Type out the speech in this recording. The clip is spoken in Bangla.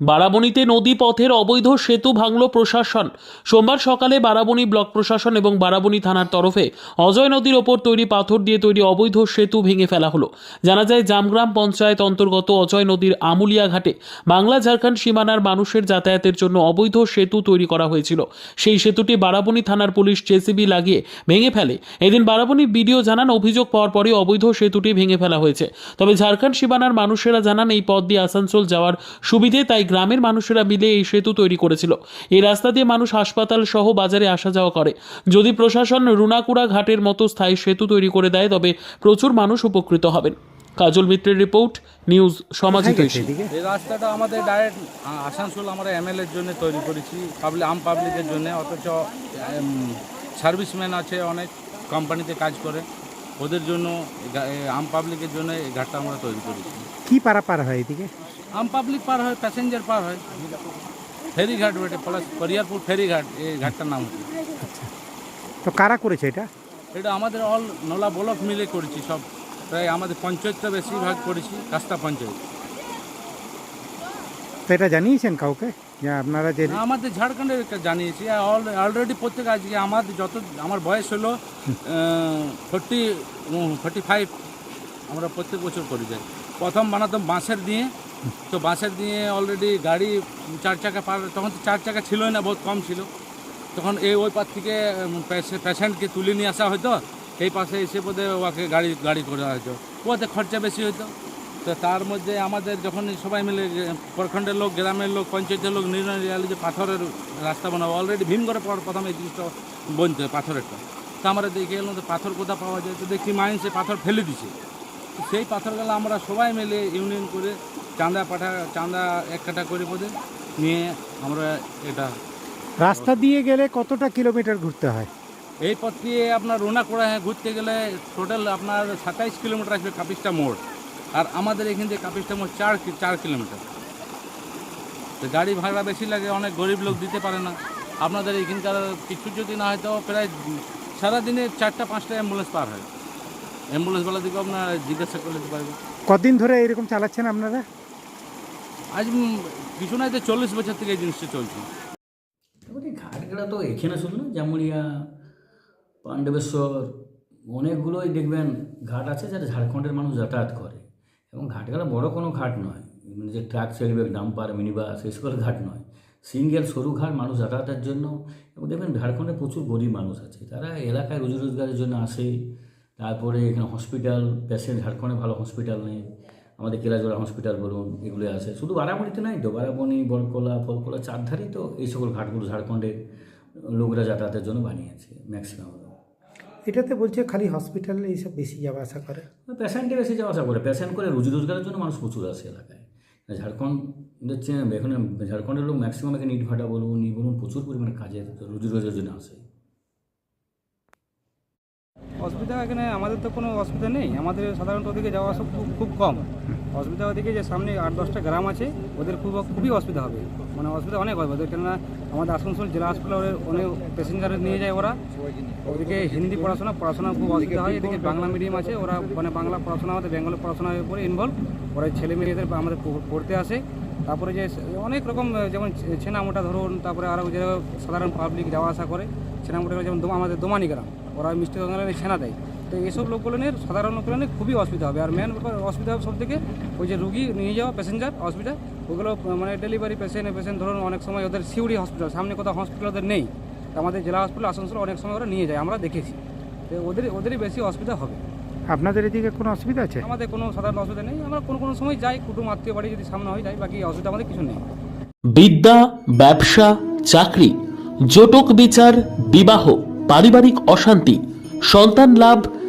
বারাবণীতে নদী পথের অবৈধ সেতু ভাঙল প্রশাসন। সোমবার সকালে বারাবণী ব্লক প্রশাসন এবং বারাবণী থানার তরফে অজয় নদীর ওপর তৈরি পাথর দিয়ে তৈরি অবৈধ সেতু ভেঙে ফেলা হলো। জানা যায়, জামগ্রাম পঞ্চায়েত অন্তর্গত অজয় নদীর আমুলিয়া ঘাটে বাংলা ঝাড়খণ্ড সীমানার মানুষের যাতায়াতের জন্য অবৈধ সেতু তৈরি করা হয়েছিল। সেই সেতুটি বারাবণী থানার পুলিশ জেসিবি লাগিয়ে ভেঙে ফেলে। এদিন বারাবণী বিডিও জানান, অভিযোগ পাওয়ার পরে অবৈধ সেতুটি ভেঙে ফেলা হয়েছে। তবে ঝাড়খণ্ড সীমানার মানুষেরা জানান, এই পথ দিয়ে আসানসোল যাওয়ার সুবিধে, তাই গ্রামের মানুষেরা মিলে এই সেতু তৈরি করেছিল। এই রাস্তা দিয়ে মানুষ হাসপাতাল সহ বাজারে আসা যাওয়া করে। যদি প্রশাসন রুনাকুড়া ঘাটের মতো স্থায়ী সেতু তৈরি করে দেয় তবে প্রচুর মানুষ উপকৃত হবেন। কাজল মিত্রের রিপোর্ট নিউজ এদিকে? এই রাস্তাটা আমাদের ডাইরেক্ট আসানসোল আমরা এমএলএর জন্য তৈরি করেছি পাবলিক আম পাবলিকের জন্য অথচ সার্ভিসম্যান আছে অনেক কোম্পানিতে কাজ করে। ওদের জন্য আম পাবলিকের জন্য এই ঘাটটা আমরা তৈরি করেছি। কি পারা পার হয় এদিকে? আম পাবলিক পার হয় প্যাসেঞ্জার পার হয়। ফেরিঘাট বেটে প্লাস করিয়ারপুর ফেরিঘাট এই ঘাটটার নাম হচ্ছে। তো কারা করেছে এটা? এটা আমাদের অল নলা ব্লক মিলে করেছি সব। প্রায় আমাদের পঞ্চায়েতটা বেশিরভাগ করেছি কাস্তা পঞ্চায়েত। তো এটা জানিয়েছেন কাউকে? আপনারা যে আমাদের ঝাড়খণ্ডের জানিয়েছি। অলরেডি প্রত্যেক আজকে আমাদের যত আমার বয়স হলো ফোর্টি ফোর্টি ফাইভ আমরা প্রত্যেক বছর করি যাই। প্রথম বানাতাম বাঁশের দিয়ে। তো বাঁশের দিয়ে অলরেডি গাড়ি চার চাকা পার তখন তো চার চাকা ছিলই না, বহুত কম ছিল। তখন এই ওই পাশ থেকে পেশেন্টকে তুলে নিয়ে আসা হতো এই পাশে এসে বোধে ওকে গাড়ি গাড়ি করে হয়তো ওতে খরচা বেশি হতো তো তার মধ্যে আমাদের যখন সবাই মিলে প্রখণ্ডের লোক গ্রামের লোক পঞ্চায়েতের লোক নির্ণয় নিয়ে যে পাথরের রাস্তা বানাবো অলরেডি ভীমগড়ে পর প্রথম এই জিনিসটা বনতে পাথরেরটা। তো আমরা দেখে এলাম তো পাথর কোথা পাওয়া যায় তো দেখি মাইন্সে পাথর ফেলে দিছে। সেই পাথরগুলো আমরা সবাই মিলে ইউনিয়ন করে চাঁদা পাঠা চাঁদা এক কাটা করে বোধে নিয়ে আমরা এটা রাস্তা দিয়ে গেলে কতটা কিলোমিটার ঘুরতে হয়? এই পথ দিয়ে আপনার রোনাকোড়া হ্যাঁ ঘুরতে গেলে টোটাল আপনার সাতাইশ কিলোমিটার আসবে কাপিস্টা মোড়। আর আমাদের এখান থেকে কাপিস্টা মোড় চার কি- চার কিলোমিটার। তো গাড়ি ভাড়া বেশি লাগে অনেক গরিব লোক দিতে পারে না। আপনাদের এখানকার কিছু যদি না হয় তো প্রায় সারাদিনে চারটা পাঁচটা অ্যাম্বুলেন্স পার হয়। অ্যাম্বুলেন্সওয়ালা দিকে আপনার জিজ্ঞাসা করে দিতে পারবে কদিন ধরে এরকম চালাচ্ছেন আপনারা? আজ কিছু নাই তো চল্লিশ বছর থেকে এই জিনিসটা চলছে। ঘাটগুলো তো এখানে শুধু না জামুরিয়া পাণ্ডবেশ্বর অনেকগুলোই দেখবেন ঘাট আছে যারা ঝাড়খণ্ডের মানুষ যাতায়াত করে। এবং ঘাটগুলো বড় কোনো ঘাট নয়। মানে যে ট্রাক চলবে, ডাম্পার, মিনিবাস এই সকল ঘাট নয়। সিঙ্গেল সরু ঘাট মানুষ যাতায়াতের জন্য এবং দেখবেন ঝাড়খণ্ডে প্রচুর গরিব মানুষ আছে। তারা এলাকায় রুজি রোজগারের জন্য আসে। তারপরে এখানে হসপিটাল পেশেন্ট ঝাড়খণ্ডে ভালো হসপিটাল নেই। আমাদের কেলাজোড়া হসপিটাল বলুন এগুলো আছে। শুধু বারাবণীতে নাই তো বারাবণী বরকলা ফলকলা চারধারেই তো এই সকল ঘাটগুলো ঝাড়খণ্ডের লোকরা যাতায়াতের জন্য বানিয়েছে ম্যাক্সিমাম এটাতে বলছে খালি হসপিটালে এইসব বেশি যাওয়া আসা করে। পেশেন্টে বেশি যাওয়া আসা করে। পেশেন্ট করে রুজি রোজগারের জন্য মানুষ প্রচুর আসে এলাকায়। ঝাড়খণ্ড হচ্ছে এখানে ঝাড়খণ্ডের লোক ম্যাক্সিমাম এখানে ইট ভাটা বলুন ই বলুন প্রচুর পরিমাণে কাজে রুজি রোজগারের জন্য আসে। অসুবিধা এখানে আমাদের তো কোনো অসুবিধা নেই। আমাদের সাধারণত ওদিকে যাওয়া আসা খুব খুব কম। অসুবিধা ওদিকে যে সামনে আট দশটা গ্রাম আছে, ওদের খুব খুবই অসুবিধা হবে। মানে অসুবিধা অনেক হবে ওদের, কেননা আমাদের আসানসোল জেলা হাসপাতালে অনেক প্যাসেঞ্জার নিয়ে যায় ওরা। ওদিকে হিন্দি পড়াশোনা পড়াশোনা খুব অসুবিধা হয়। এদিকে বাংলা মিডিয়াম আছে, ওরা মানে বাংলা পড়াশোনা, আমাদের বেঙ্গলে পড়াশোনার উপরে ইনভলভ ওরা ছেলে মেয়েদের আমাদের পড়তে আসে। তারপরে যে অনেক রকম যেমন ছেনামোটা ধরুন, তারপরে আরও যে সাধারণ পাবলিক যাওয়া আসা করে, ছেনামোটা যেমন আমাদের দোমানি গ্রাম, ওরা মিষ্টি গঙ্গালে ছেনা দেয়। তো এইসব লোকগুলোনের সাধারণ লোকগুলোনের খুবই অসুবিধা হবে। আর মেন ব্যাপার অসুবিধা হবে সব থেকে ওই যে রুগী নিয়ে যাওয়া প্যাসেঞ্জার অসুবিধা ওগুলো মানে ডেলিভারি পেশেন্ট পেশেন্ট ধরুন অনেক সময় ওদের সিউড়ি হসপিটাল সামনে কোথাও হসপিটাল ওদের নেই। আমাদের জেলা হসপিটাল আসানসোল অনেক সময় ওরা নিয়ে যায় আমরা দেখেছি। তো ওদের ওদেরই বেশি অসুবিধা হবে। আপনাদের এদিকে কোনো অসুবিধা আছে? আমাদের কোনো সাধারণ অসুবিধা নেই আমরা কোনো কোনো সময় যাই কুটুম আত্মীয় বাড়ি যদি সামনে হয় যাই বাকি অসুবিধা আমাদের কিছু নেই। বিদ্যা ব্যবসা চাকরি জটক বিচার বিবাহ পারিবারিক অশান্তি সন্তান লাভ